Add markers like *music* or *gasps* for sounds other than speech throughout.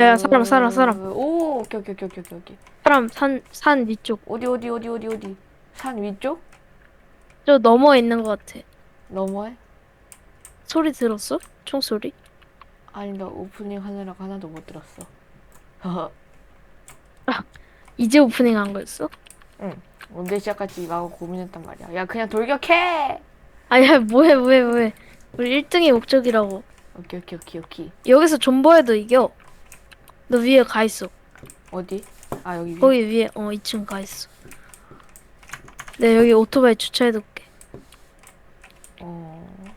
야, 사람, 사람, 사람. 오, 오케이, 오케이, 오케이, 오케이, 오케이. 사람 산, 산 위쪽. 어디, 어디, 어디, 어디, 어디. 산 위쪽? 저 넘어 있는 것 같아. 너머에? 소리 들었어? 총소리? 아니, 나 오프닝 하느라고 하나도 못 들었어. *laughs* 이제 오프닝 한 거였어? 언제 시작할지 이거 고민했단 말이야. 야, 그냥 돌격해! 아야, 뭐해, 뭐해, 뭐해. 우리 1등이 목적이라고. 오케이, 오케이, 오케이, 오케이. 여기서 존버해도 이겨. 너 위에 가 있어. 어디? 아, 여기 위. 거기 위에, 어, 2층 가 있어. 네, 여기 오토바이 주차해둘게. 어.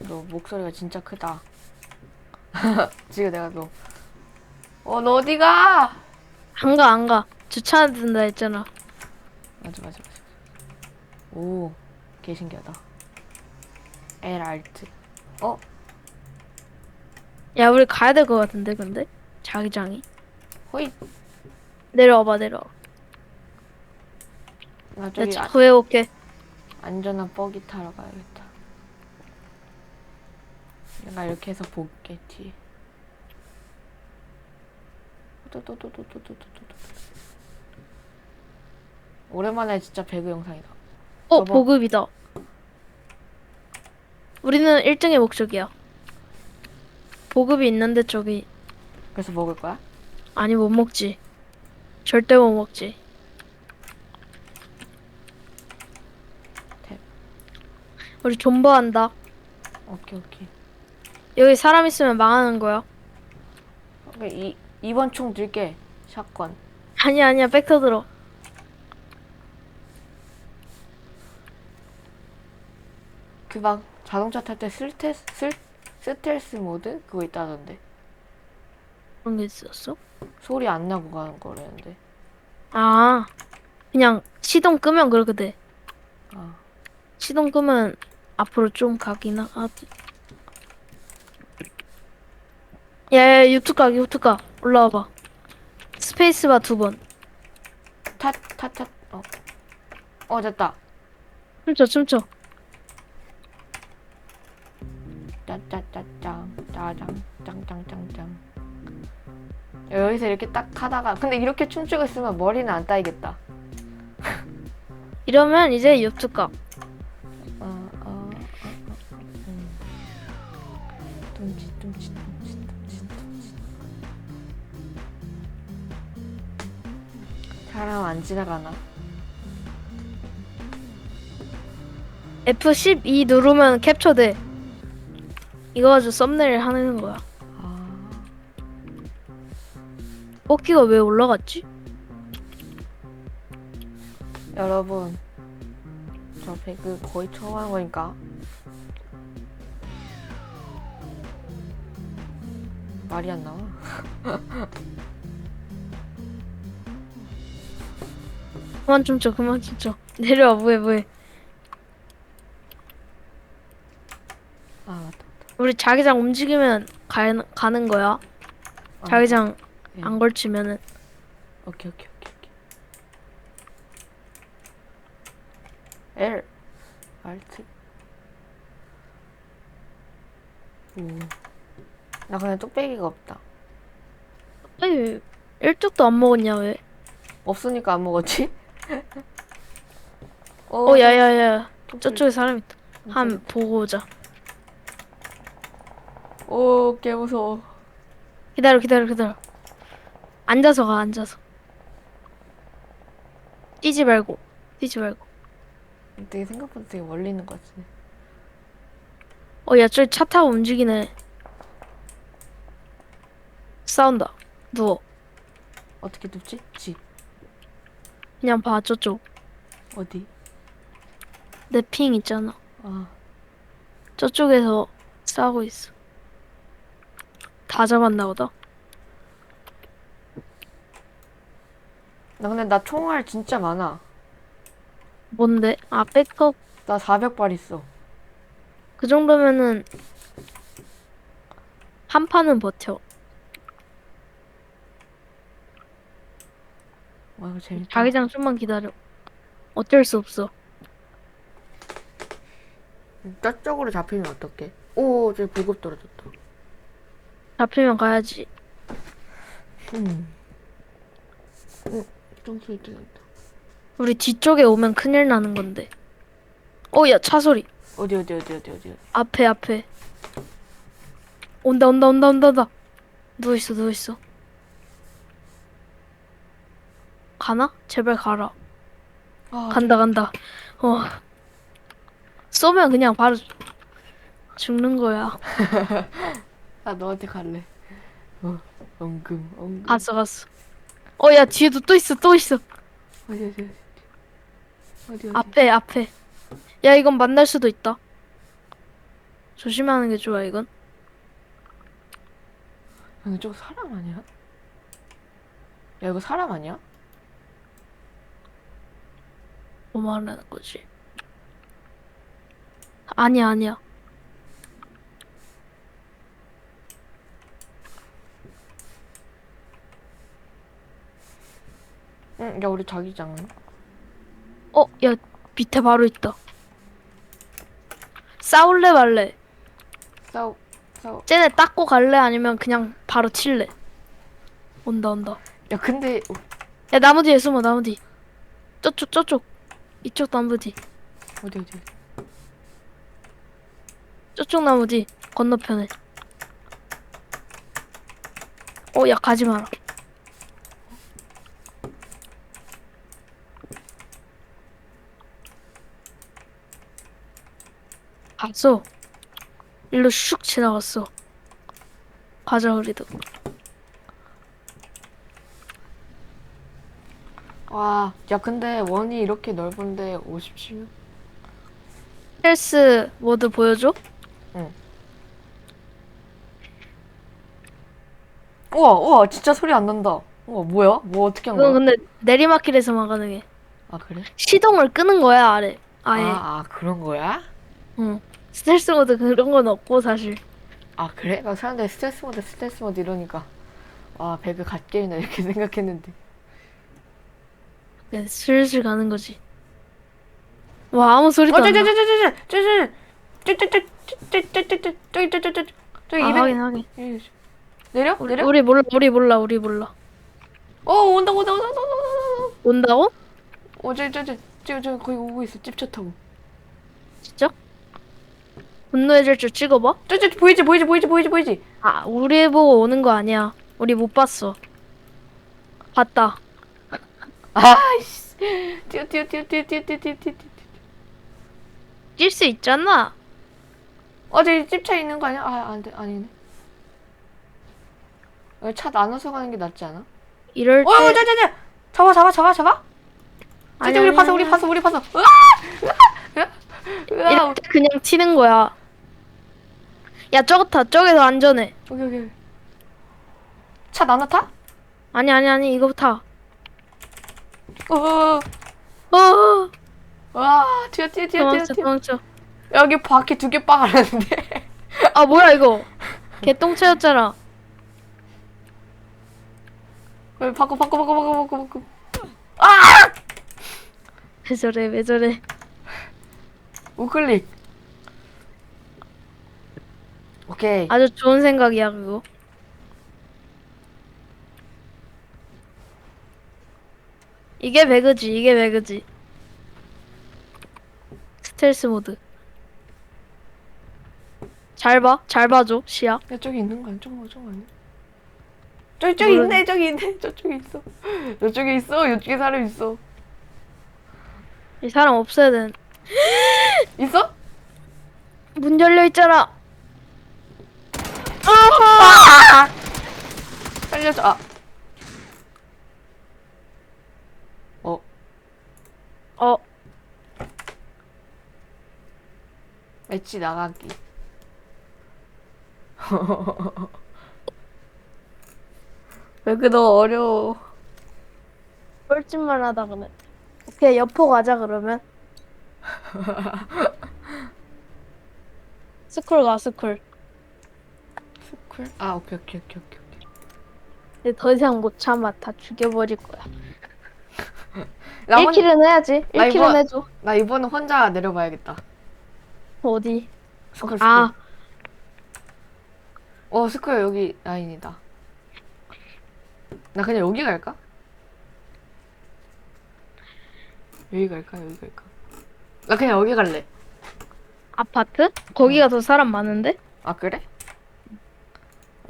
너 목소리가 진짜 크다. *laughs* 지금 내가 너. 어, 너 어디 가? 안 가, 안 가. 주차해야 된다 했잖아. 맞아, 맞아, 맞아. 오, 개 신기하다. L 알트. 어? 야, 우리 가야 될 것 같은데, 근데? 자기장이. 호잇. 내려와봐, 내려와. 나 내 저기 차 아, 구해올게. 안전한 버기 타러 가야겠다. 내가 이렇게 해서 볼게 뒤에. 또또또또또또또또. 오랜만에 진짜 배그 영상이다. 어, 저거. 보급이다. 우리는 1등의 목적이야. 보급이 있는데 저기 그래서 먹을 거야? 아니 못 먹지. 절대 못 먹지. 대- 우리 존버한다. 오케이 오케이. 여기 사람 있으면 망하는 거야. 오케이 이 이번 총 들게 샷건. 아니야 아니야 벡터 들어. 그 막 자동차 탈때 스텔스 슬 스텔스 모드 그거 있다던데. 그런 게 있었어? 소리 안 나고 가는 거라는데. 아 그냥 시동 끄면 그렇게 돼. 아. 시동 끄면 앞으로 좀 가긴 하지. 야 야 유튜브 가 유튜브 가 올라와봐. 스페이스바 두 번. 탓탓탓 어. 어 됐다. 춤춰 춤춰. 짜짜짜짱 짜장 짱짱짱짱 여기서 이렇게 딱 하다가 근데 이렇게 춤추고 있으면 머리는 안 따이겠다 이러면 이제 가. 어, 어, 어, 어, 음. 둠치 둠치 둠치 둠치 둠치 사람 안 지나가나 F12 누르면 캡처돼. 이거 가지고 썸네일 하는 거야. 아 뽑기가 왜 올라갔지? 여러분 저 배그 거의 처음 하는 거니까 말이 안 나와 *laughs* 그만 춤춰 그만 춤춰. 내려와 뭐해 뭐해. 아 맞다 우리 자기장 움직이면 가, 가는 거야. 아, 자기장 네. 안 걸치면은. 오케이 오케이 오케이 오케이 L 알트 오나 그냥 뚝배기가 없다 에이, 일쪽도 안 먹었냐 왜? 없으니까 안 먹었지? 어 야야야 뚝배기. 저쪽에 사람 있다. 한 보고 오자. 오, 개 무서워. 기다려 기다려 기다려. 앉아서 가 앉아서. 뛰지 말고 뛰지 말고. 되게 생각보다 되게 멀리 있는 것 같은데. 어 야 저기 차 타고 움직이네. 싸운다. 누워. 어떻게 눕지? 지. 그냥 봐 저쪽. 어디? 내 핑 있잖아. 아, 저쪽에서 싸우고 있어. 다 잡았나 보다. 나 근데 나 총알 진짜 많아. 뭔데? 아 백업 나 400발 있어. 그 정도면은 한 판은 버텨. 와, 이거 재밌다. 자기장 좀만 기다려. 어쩔 수 없어. 저쪽으로 잡히면 어떡해? 오, 저기 보급 떨어졌다. 잡히면 가야지. 음. 어, 점수 1등 했다. 우리 뒤쪽에 오면 큰일 나는 건데. 어, 야, 차 소리. 어디, 어디, 어디, 어디, 어디. 앞에, 앞에. 온다, 온다, 온다, 온다, 온다. 누워있어, 누워있어. 가나? 제발 가라. 아, 간다, 간다. 어. 쏘면 그냥 바로 죽는 거야. *laughs* 나 너한테 갈래. 어, 엉금, 엉금. 갔어, 갔어. 어, 야, 뒤에도 또 있어, 또 있어. 어디, 어디, 어디. 어디, 어디. 앞에, 앞에. 야, 이건 만날 수도 있다. 조심하는 게 좋아, 이건. 아니, 저거 사람 아니야? 야, 이거 사람 아니야? 뭐 말하는 거지? 아니야, 아니야. 야, 우리 자기장. 어, 야, 밑에 바로 있다. 싸울래 말래? 싸우, 싸우. 쟤네 닦고 갈래? 아니면 그냥 바로 칠래? 온다, 온다. 야, 근데, 야, 나무 뒤에 숨어, 나무 뒤. 저쪽, 저쪽. 이쪽 나무 뒤. 어디, 어디. 저쪽 나무 뒤. 건너편에. 어, 야, 가지 마라. 갔어. 일로 슉 지나갔어. 가자, 우리도. 와, 야, 근데 원이 이렇게 넓은데 57? 스텔스 모드 보여줘? 우와, 우와, 진짜 소리 안 난다. 우와, 뭐야? 뭐 어떻게 한 그건 거야? 근데 내리막길에서만 가능해. 아, 그래? 시동을 끄는 거야, 아래. 아예. 아, 아, 그런 거야? 응. 스텔스 모드 그런 건 없고, 사실. 아, 그래? 나 사람들이 스트레스 모드, 스트레스 모드 이러니까. 와, 배그 갓게임이나 이렇게 생각했는데. 그냥 슬슬 가는 거지. 와, 아무 소리도 어, 안 나. 아, 200. 하긴, 하긴. 내려? 우리, 내려? 우리 몰라, 우리 몰라, 우리 몰라. 어, 온다, 온다, 온다, 온다, 온다. 온다고? 어, 저기, 저기, 저기, 거기 오고 있어. 집차 타고. 분노의 질주 찍어봐. 저기, 보이지, 보이지, 보이지, 보이지, 보이지. 아, 우리 보고 오는 거 아니야. 우리 못 봤어. 봤다. 아이씨. 뛰어, 뛰어, 뛰어, 뛰어, 뛰어, 뛰어, 뛰어, 뛰어. 뛸 수 있잖아. 어, 저기 집차 있는 거 아니야? 아, 안 돼, 아니네. 어, 차 나눠서 가는 게 낫지 않아? 이럴 때. 어, 저, 저, 저, 잡아, 잡아, 잡아, 잡아. 아니, 우리 아니, 파서, 우리. 파서, 우리 파서. 으아! 으아! 으아! 이럴 때 그냥 튀는 거야. 야, 저거 타. 저게 더 안전해. 여기, 여기. 여기. 차 나눠 타? 아니, 아니, 아니, 이거 타. 어, 어, 어. 어, 와, 뛰어, 뛰어, 뛰어, 뛰어, 도망쳐. 도망쳐. 여기 바퀴 두 개 빠가는데. *laughs* 아, 뭐야, 이거. *laughs* 개똥차였잖아. 왜 바꿔, 바꿔, 바꿔, 바꿔, 바꿔, 바꿔. 왜 저래, 왜 저래. 우클릭. 오케이. 아주 좋은 생각이야, 그거. 이게 배그지, 이게 배그지. 스텔스 모드. 잘 봐, 잘 봐줘, 시야. 야, 저기 있는 거 아니야? 저거, 저거 아니야? 저기, 저기. 있네, 저기 있네. *laughs* 저쪽에 있어. 저쪽에 있어. 이쪽에 사람 있어. 이 사람 없어야 되는. *gasps* 있어? 문 열려 있잖아. 살려줘. 아. 어, 어, 매치 나가기. *laughs* 왜그너 어려워. 뻘짓만 하다 그러면. 오케이, 여포 가자 그러면. *laughs* 스쿨 가, 스쿨. 스쿨? 아, 오케이, 오케이, 오케이, 오케이. 근데 더 이상 못 참아. 다 죽여버릴 거야. 나, 혼, 1킬은 해야지. 나 1킬은 이거- 해줘. 나 이번에 혼자 내려봐야겠다. 어디? 스쿨, 스쿨. 아, 어, 스쿨 여기 라인이다. 나 그냥 여기 갈까? 여기 갈까? 여기 갈까? 나 그냥 여기 갈래. 아파트? 거기가 더 사람 많은데? 아 그래?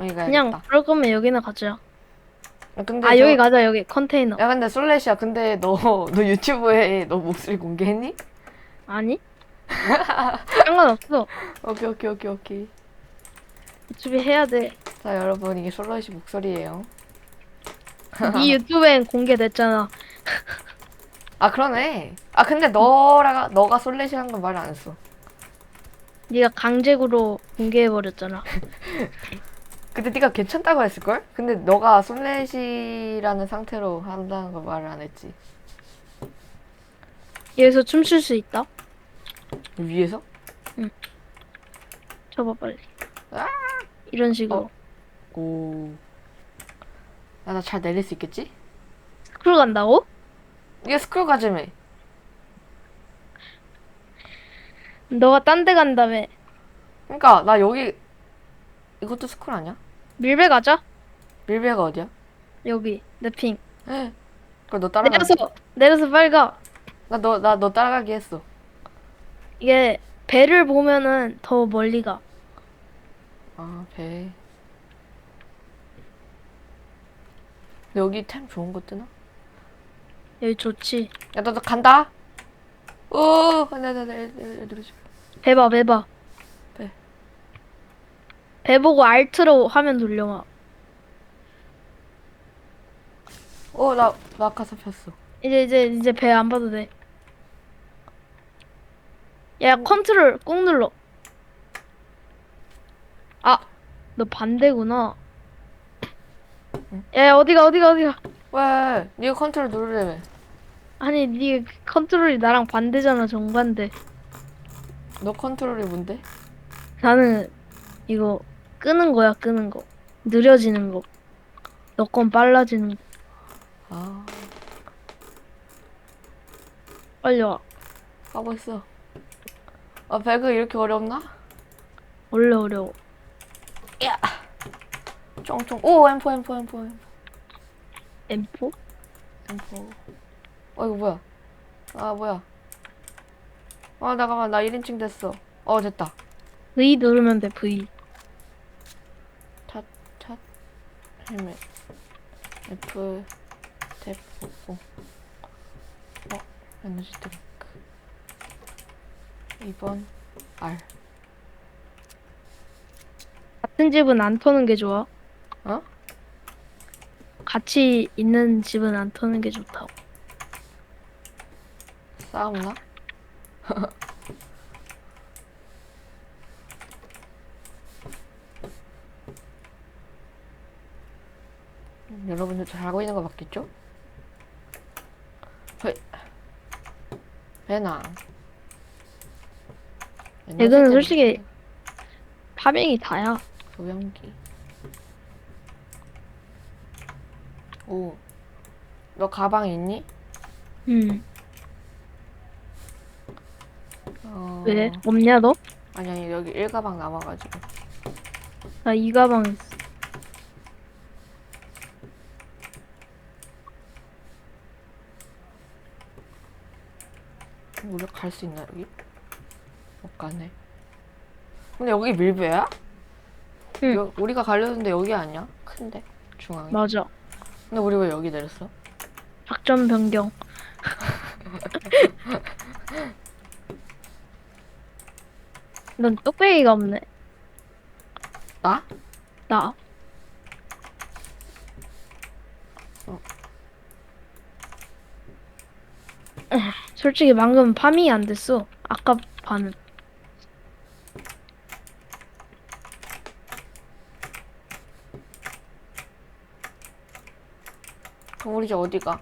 여기 가야겠다. 그냥 그럴 거면 여기나 가자. 야, 근데 아 저- 여기 가자 여기 컨테이너. 야 근데 솔레시야 근데 너 *laughs* 너 유튜브에 너 목소리 공개했니? 아니? *laughs* 상관없어. 오케이 오케이 오케이 오케이 유튜브 해야 돼. 자 여러분 이게 솔레시 목소리예요 *laughs* 네 유튜브엔 공개됐잖아. 아 그러네 아 근데 너라가 너가 솔레시라는 건 말을 안 했어 네가 강제구로 공개해 버렸잖아. 근데 네가 괜찮다고 했을걸? 근데 너가 솔레시라는 상태로 한다는 거 말을 안 했지 여기서 춤출 수 있다. 위에서? 쳐봐 빨리. 아! 이런 식으로. 어. 오. 야, 나 잘 내릴 수 있겠지? 스크롤 간다고? 이게 스크롤 가지며. 너가 딴 데 간다며. 그러니까 나 여기 이것도 스크롤 아니야? 밀배 가자. 밀배가 어디야? 여기 내 핑. 그럼 너 따라가. 내려서 내려서 빨리 가. 나너 나너 따라가기 했어. 이게 배를 보면은 더 멀리 가. 아 배. 근데 여기 템 좋은 거 뜨나? 여기 좋지. 야너너 간다. 오, 나나나 내려줘. 배 봐, 배 봐. 배. 배 보고 알트로 화면 돌려봐. 오, 나 낙하산 폈어. 이제 이제 이제 배 안 봐도 돼. 야 컨트롤 꾹 눌러. 아, 너 반대구나. 야, 야 어디가 어디가 어디가. 왜? 네가 컨트롤 누르래며. 아니 네 컨트롤이 나랑 반대잖아 정반대. 너 컨트롤이 뭔데? 나는 이거 끄는 거야 끄는 거. 느려지는 거. 너건 빨라지는 거. 아, 빨리 와. 가고 있어. 아, 배그 이렇게 어렵나? 원래 어려워. 쫑쫑. 오, M4, M4, M4, M4? M4. 어, 이거 뭐야? 아, 뭐야? 아, 잠깐만, 나 1인칭 됐어. 어, 됐다. V 누르면 돼 V. 탓, 탓, 헬멧. F, 탭, 오. 어, 에너지 드링크. 2번, R. 같은 집은 안 터는 게 좋아. 어? 같이 있는 집은 안 터는 게 좋다고. 싸움나? *laughs* 여러분들 잘 알고 있는 거 맞겠죠? 헤이. 배낭. 배그는 솔직히 파밍이 다야. 소형기. 오. 너 가방 있니? 음. 어... 왜? 없냐 너? 아니 아니 여기 일가방 남아가지고. 나 이 가방 있어. 우리 갈 수 있나 여기? 못 가네. 근데 여기 밀배야? 응. 여, 우리가 가려는데 여기 아니야? 큰데 중앙에. 맞아. 근데 우리 왜 여기 내렸어? 작전 변경. *laughs* 넌 뚝배기가 없네. 나? 나. 어. 솔직히 방금 파밍이 안 됐어. 아까 반은. 그럼 우리 이제 어디 가?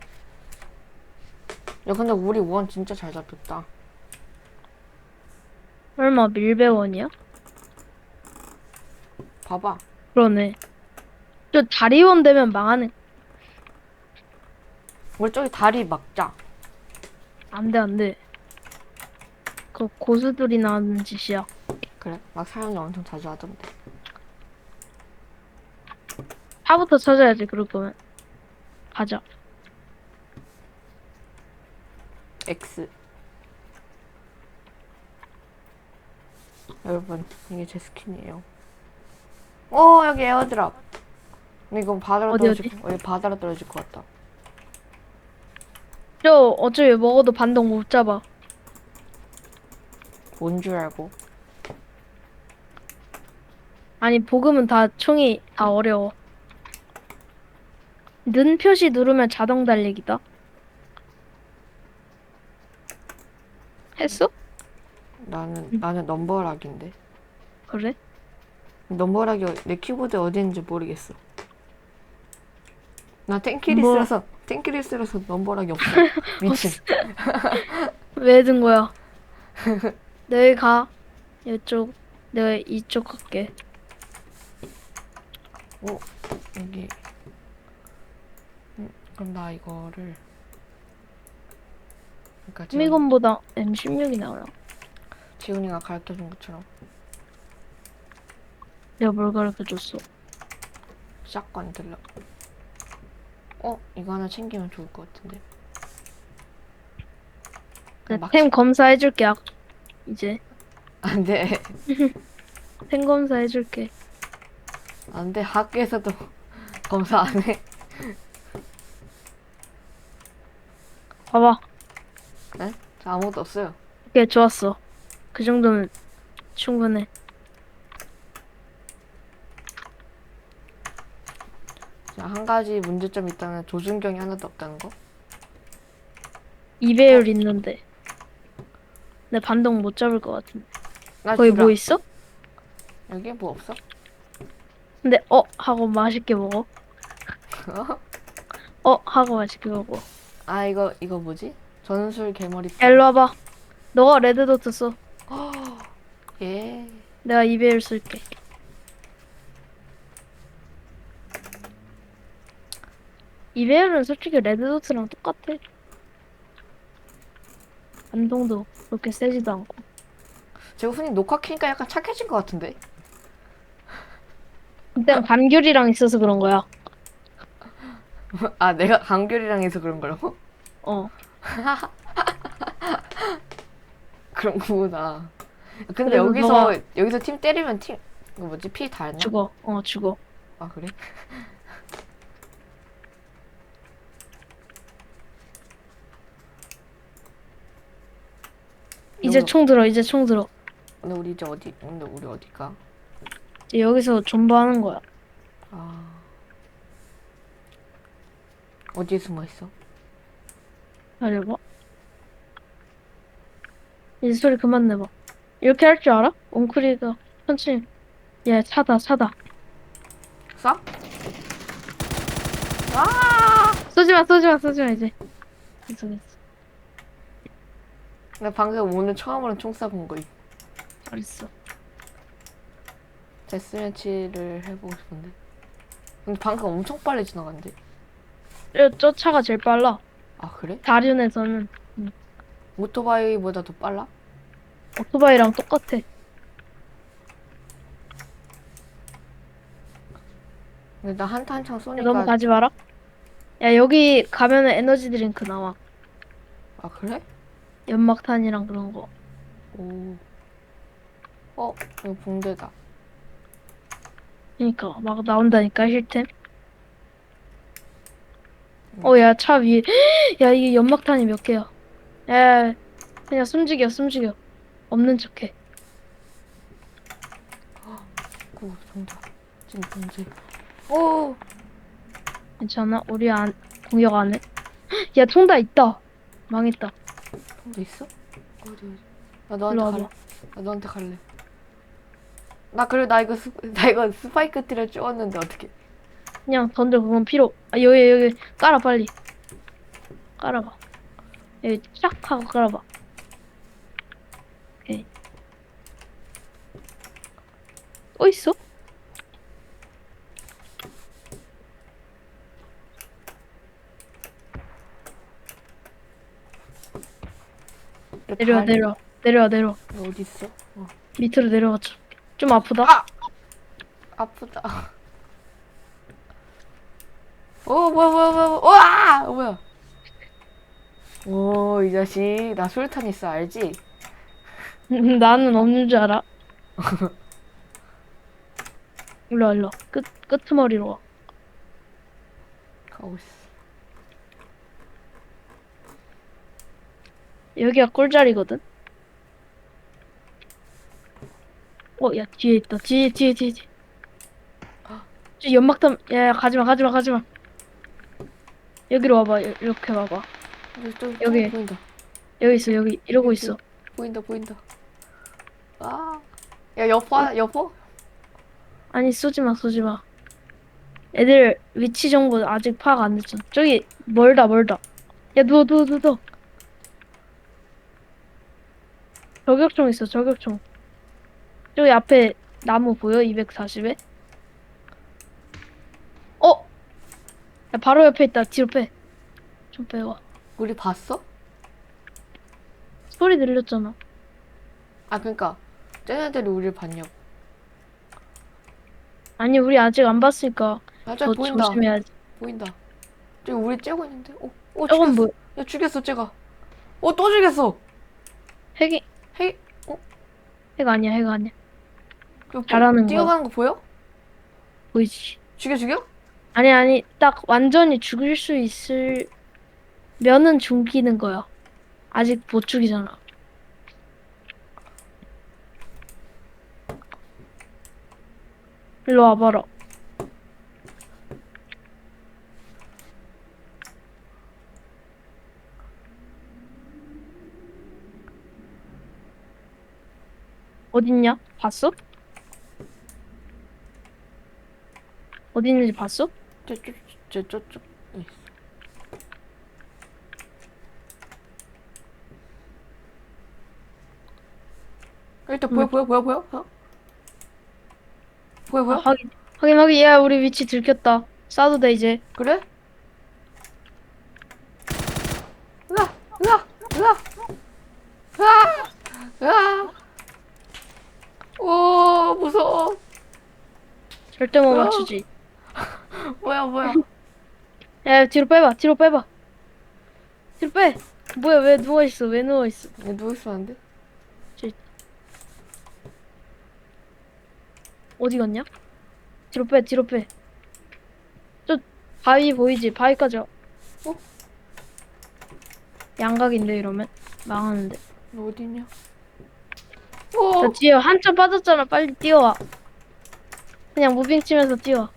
야 근데 우리 원 진짜 잘 잡혔다. 얼마 밀배원이야? 봐봐. 그러네. 저 다리원 되면 망하는. 우리 저기 다리 막자. 안 돼, 안 돼. 그 고수들이 나는 짓이야. 그래? 막 사람이 엄청 자주 하던데. 차부터 찾아야지, 그럴 거면. 가자. X. 여러분, 이게 제 스킨이에요. 오, 여기 에어드랍. 근데 이건 바다로 어디, 떨어질, 어디? 거- 여기 바다로 떨어질 것 같다. 저 어차피 먹어도 반동 못 잡아. 뭔 줄 알고. 아니 복음은 다 총이 다 어려워. 는 표시 누르면 자동 달리기다. 했어? 나는, 나는 넘버락인데. 그래? 넘버락이 어- 내 키보드 어디 있는지 모르겠어. 나 땡키리 뭐- 쓰라서, 쓰라서 넘버락이 없어. *laughs* 미친. 왜 든 거야? 내일 가. 이쪽. 내가 이쪽 갈게. 여기. 음, 그럼 나 이거를. 그러니까 지금 미건보다 M16이 나오나? 지훈이가 가르쳐준 것처럼 내가 뭘 가르쳐 줬어? 샷건 들러. 어, 이거 하나 챙기면 좋을 것 같은데. 막템 검사해줄게. 아, 이제 안 돼. 템 검사해줄게. 안 돼. 학교에서도 *laughs* 검사 안 해. 봐봐. 저 아무것도 없어요. 오케이 좋았어. 그 정도면 충분해. 그냥 한 가지 문제점이 있다면 조준경이 하나도 없다는 거. 2배율 있는데. 내 반동 못 잡을 것 같은데. 나 거기 주라. 뭐 있어? 여기 뭐 없어? 근데 어 하고 맛있게 먹어. *laughs* 어 하고 맛있게 먹어. 아 이거 이거 뭐지? 전술 개머리. 야, 일로 와봐. 너가 레드도트 써. *gasps* 예. 내가 2배율 쓸게. 이배율은 솔직히 레드도트랑 똑같아. 반동도 그렇게 세지도 않고. 제가 흔히 녹화 키니까 약간 착해진 것 같은데. 그때는 감귤이랑 있어서 그런 거야. *laughs* 아 내가 강결이랑 해서 그런 거라고? 어. *laughs* 그런 거구나. 근데 여기서 너가- 여기서 팀 때리면 팀 이거 뭐지 피 달냐? 죽어. 어 죽어. 아 그래? 이제 총 들어. 이제 총 들어. 근데 우리 이제 어디? 근데 우리 어디가? 이제 여기서 존버하는 거야. 아 어디에 숨어 있어? 기다려봐. 이제 소리 그만 내봐. 이렇게 할 줄 알아? 옹크리가 천천히. 야 차다 차다. 쏴? 아! 쏘지마 쏘지마 쏘지마 이제. 됐어 됐어. 나 방금 오늘 처음으로 총 쏴본 거임. 잘했어. 데스매치를 해보고 싶은데. 근데 방금 엄청 빨리 지나간대. 저, 저 차가 제일 빨라. 아 그래? 다륜에서는 오토바이보다 더 빨라? 오토바이랑 똑같아. 근데 나 한타 한창 야, 쏘니까 너무 가지 마라. 야 여기 가면은 에너지 드링크 나와. 아 그래? 연막탄이랑 그런 거. 오. 어, 이거 붕대다. 그니까 막 나온다니까 힐템. 음. 어야 차 위에 *gasps* 야 이게 연막탄이 몇 개야. 야 그냥 숨죽여 숨죽여. 없는 척해. *gasps* 오, 정답. 지금 붕대. 오! 괜찮아? 우리 안 공격 안 해. *gasps* 야 통다 있다. 망했다. 붕대 있어? 어디, 어디? 나 너한테. 갈래. 나 너한테 갈래. 나 그래, 나 이거 스, *laughs* 나 이거 스파이크 티를 쭈었는데 어떻게? 그냥 던져 그건 필요. 아 여기 여기 깔아 빨리. 깔아봐. 여기 쫙 하고 깔아봐. 오케이. 또 있어? 내려와 내려와 내려와 내려와 어디 있어? 어. 밑으로 내려가자. 좀 아프다. 아! 아프다. 오, 뭐야, 뭐야, 뭐야, 뭐야. 우와! 아 뭐야? 오이 자식 나 수류탄 있어 알지? *laughs* 나는 없는 줄 알아. *laughs* 일로 와, 일로 와. 끝, 끄트머리로 와. 가고 있어. 여기가 꿀자리거든? 어, 야, 뒤에 있다. 뒤에, 뒤에, 뒤에, 뒤에. 저 연막탄, 야, 야, 가지마, 가지마, 가지마. 여기로 와봐. 여- 이렇게 와봐. 여기. 보인다. 여기 있어, 여기. 이러고 있어. 보인다 보인다. 아. 야 여포 여포? 아니, 쏘지 마, 쏘지 마. 애들 위치 정보 아직 파악 안 됐잖아. 저기, 멀다, 멀다. 야, 누워, 누워, 누워, 누워. 저격총 있어, 저격총. 저기 앞에 나무 보여? 240에? 어? 야, 바로 옆에 있다. 뒤로 빼. 좀 빼와. 우리 봤어? 소리 들렸잖아. 아 그러니까 쟤네들이 우리를 봤냐고. 아니, 우리 아직 안 봤으니까 맞아 더 보인다. 조심해야지. 보인다. 저기 우리 째고 있는데. 어, 어 저건 죽였어. 뭐, 야 죽였어 쟤가. 어 또 죽였어. 핵이, 헤이. 핵 아니야, 핵 아니야. 그 잘하는 거야. 뛰어가는 거 보여? 보이지? 죽여 죽여? 아니 아니 딱 완전히 죽일 수 있을 면은 죽이는 거야. 아직 못 죽이잖아. 일로 와봐라. 어딨냐? 봤어? 어디 있는지 봤어? 저쪽 저쪽. 일단 보여 응. 보여 보여 보여? 어? 보여 아, 보여? 확인, 확인, 확인. 야, 우리 위치 들켰다. 쏴도 돼, 이제. 그래? 으아! 으아! 으아! 으아! 으아! 오 무서워 절대 못 어. 맞추지. *laughs* 뭐야 뭐야 야, 뒤로 빼봐, 뒤로 빼봐. 뒤로 빼. 뭐야, 왜 누워 있어, 왜 누워 있어. 얘 누워 있으면 안 돼? 어디 갔냐? 뒤로 빼, 뒤로 빼. 저, 바위 보이지? 바위까지 와. 어? 양각인데, 이러면? 망하는데. 너 어디냐? 저 오! 뒤에 한참 빠졌잖아. 빨리 뛰어와. 그냥 무빙 치면서 뛰어.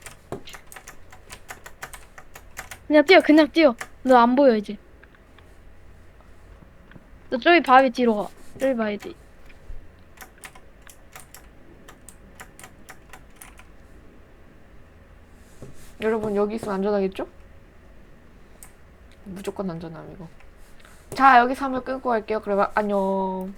그냥 뛰어, 그냥 뛰어. 너 안 보여, 이제. 너 저기 바위 뒤로 가. 저기 바위 뒤. 여러분 여기 있으면 안전하겠죠? 무조건 안전함 이거 자 여기서 한번 끊고 갈게요 그러면 안녕